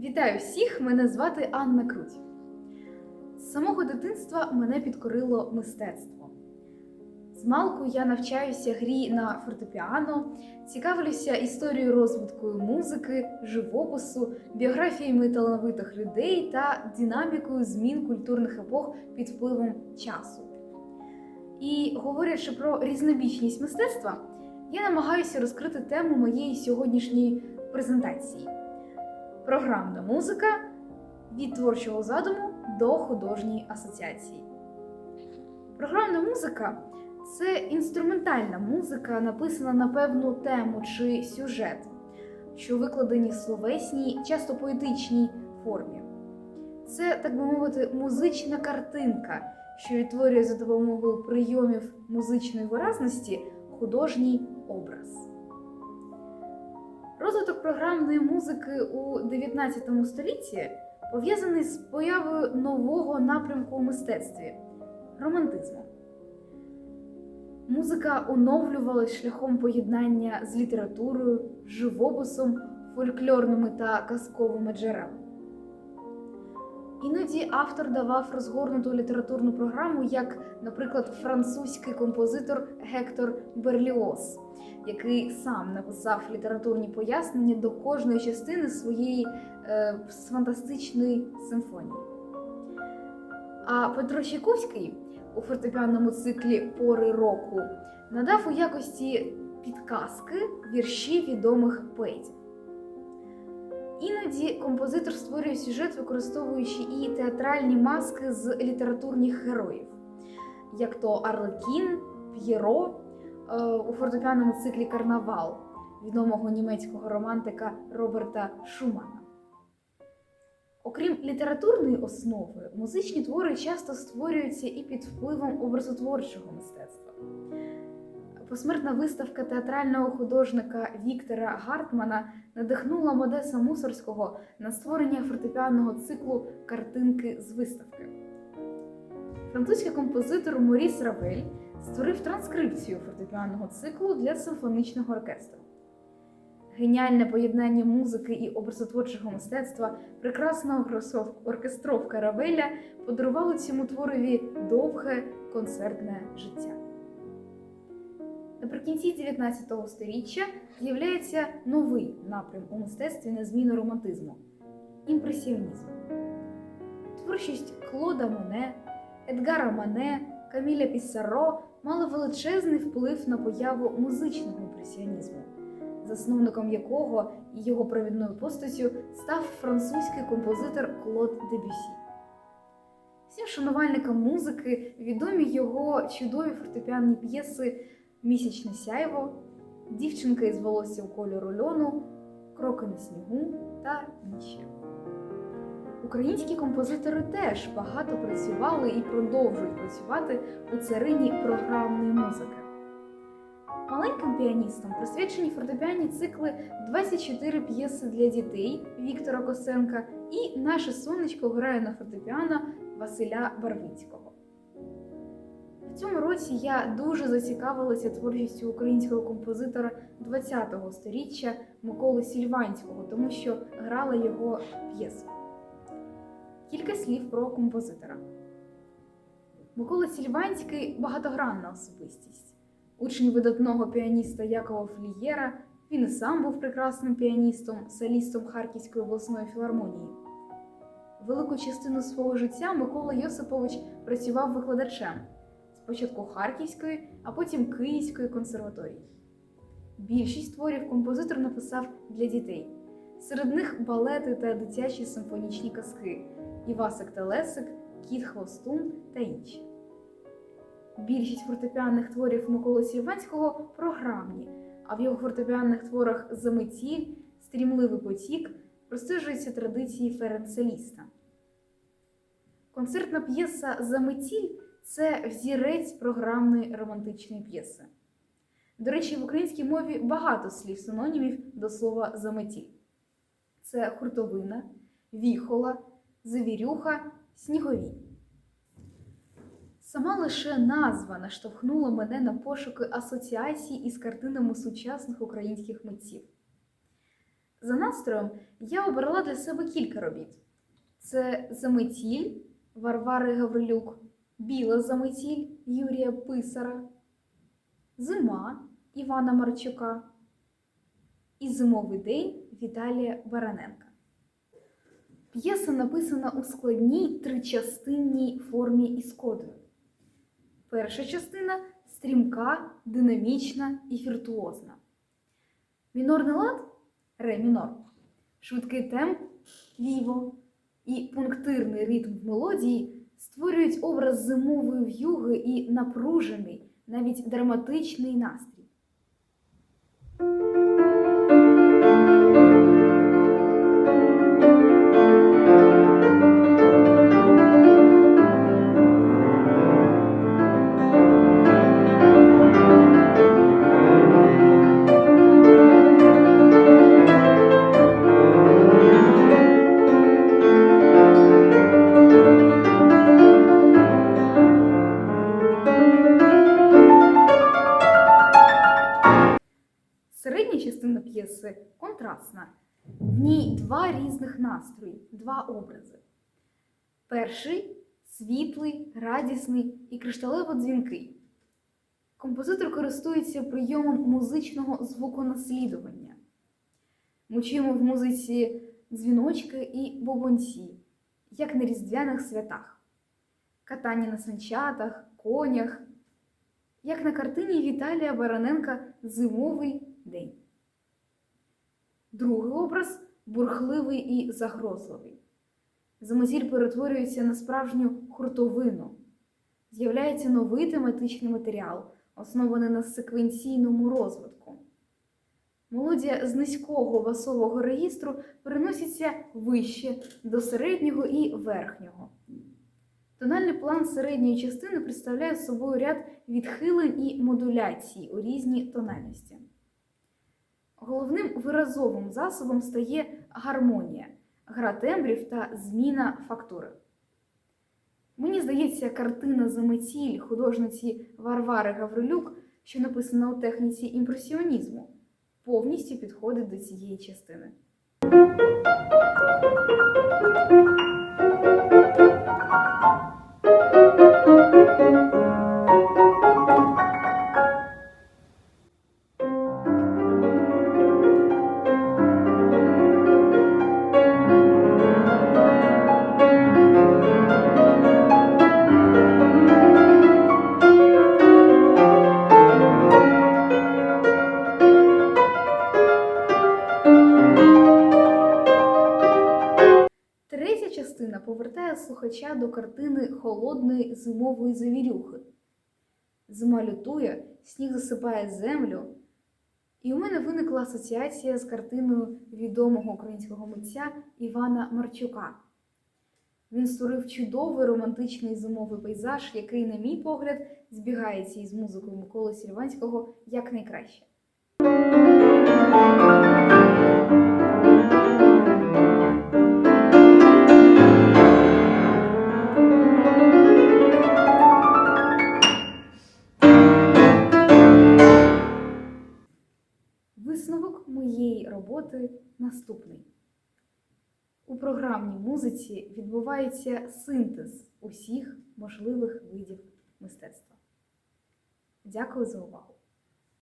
Вітаю всіх! Мене звати Анна Круть. З самого дитинства мене підкорило мистецтво. Змалку я навчаюся грі на фортепіано, цікавлюся історією розвитку музики, живопису, біографіями талановитих людей та динамікою змін культурних епох під впливом часу. І говорячи про різнобічність мистецтва, я намагаюся розкрити тему моєї сьогоднішньої презентації. Програмна музика від творчого задуму до художньої асоціації. Програмна музика це інструментальна музика, написана на певну тему чи сюжет, що викладені в словесній, часто поетичній формі. Це, так би мовити, музична картинка, що відтворює за допомогою прийомів музичної виразності художній образ. Розвиток програмної музики у 19 столітті пов'язаний з появою нового напрямку у мистецтві романтизму. Музика оновлювалась шляхом поєднання з літературою, живописом, фольклорними та казковими джерелами. Іноді автор давав розгорнуту літературну програму, як, наприклад, французький композитор Гектор Берліоз, який сам написав літературні пояснення до кожної частини своєї е, фантастичної симфонії. А Петро Чайковський у фортепіанному циклі Пори року надав у якості підказки вірші відомих поетів. Іноді композитор створює сюжет, використовуючи і театральні маски з літературних героїв, як то Арлекін, П'єро е, у фортепіаному циклі Карнавал відомого німецького романтика Роберта Шумана. Окрім літературної основи, музичні твори часто створюються і під впливом образотворчого мистецтва. Посмертна виставка театрального художника Віктора Гартмана надихнула Модеса Мусорського на створення фортепіанного циклу Картинки з виставки. Французький композитор Моріс Равель створив транскрипцію фортепіанного циклу для симфонічного оркестру. Геніальне поєднання музики і образотворчого мистецтва, прекрасна оркестровка Равеля подарувало цьому творові довге концертне життя. Наприкінці 19 століття з'являється новий напрям у мистецтві на зміну романтизму імпресіонізм. Творчість Клода Моне, Едгара Мане, Каміля Піссаро мала величезний вплив на появу музичного імпресіонізму, засновником якого і його провідною постаттю став французький композитор Клод Дебюсі. Всім шанувальникам музики відомі його чудові фортепіанні п'єси Місячне сяйво, Дівчинка із волоссям кольору льону, Кроки на снігу та інші. Українські композитори теж багато працювали і продовжують працювати у царині програмної музики. Маленьким піаністам присвячені фортепіанні цикли 24 п'єси для дітей Віктора Косенка і Наше сонечко грає на фортепіано Василя Барвицького. Цьому році я дуже зацікавилася творчістю українського композитора ХХ століття Миколи Сільванського, тому що грала його п'єсу. Кілька слів про композитора. Микола Сільванський багатогранна особистість. Учень видатного піаніста Якова Флієра, він і сам був прекрасним піаністом, солістом Харківської обласної філармонії. Велику частину свого життя Микола Йосипович працював викладачем спочатку Харківської, а потім Київської консерваторії. Більшість творів композитор написав для дітей. Серед них балети та дитячі симфонічні казки Івасик та Лесик, Кіт Хвостун та інші. Більшість фортепіанних творів Миколи Сільванського програмні, а в його фортепіанних творах Заметіль, Стрімливий потік простежуються традиції ференцеліста. Концертна п'єса Заметіль це взірець програмної романтичної п'єси. До речі, в українській мові багато слів синонімів до слова заметіль. Це хуртовина, віхола, завірюха, снігові. Сама лише назва наштовхнула мене на пошуки асоціацій із картинами сучасних українських митців. За настроєм я обрала для себе кілька робіт: це Заметіль Варвари Гаврилюк, Біла Заметіль Юрія Писара, Зима Івана Марчука і Зимовий день Віталія Бараненка. П'єса написана у складній тричастинній формі із кодою. Перша частина стрімка, динамічна і віртуозна. Мінорний лад ре мінор, швидкий темп ліво і пунктирний ритм в мелодії створюють образ зимової в'юги і напружений, навіть драматичний настрій. П'єси контрастна. В ній два різних настрої, два образи. Перший світлий, радісний і кришталево дзвінкий. Композитор користується прийомом музичного звуконаслідування. Ми чуємо в музиці дзвіночки і бобонці, як на різдвяних святах, катання на санчатах, конях, як на картині Віталія Бараненка Зимовий день. Другий образ бурхливий і загрозливий. Заметіль перетворюється на справжню хуртовину. З'являється новий тематичний матеріал, оснований на секвенційному розвитку. Мелодія з низького басового регістру переноситься вище до середнього і верхнього. Тональний план середньої частини представляє собою ряд відхилень і модуляцій у різній тональності. Головним виразовим засобом стає гармонія, гра тембрів та зміна фактури. Мені здається, картина Заметіль художниці Варвари Гаврилюк, що написана у техніці імпресіонізму, повністю підходить до цієї частини. До картини холодної зимової завірюхи. Зима лютує, сніг засипає землю. І у мене виникла асоціація з картиною відомого українського митця Івана Марчука. Він створив чудовий романтичний зимовий пейзаж, який, на мій погляд, збігається із музикою Миколи Сільванського якнайкраще. Роботи наступний. У програмній музиці відбувається синтез усіх можливих видів мистецтва. Дякую за увагу!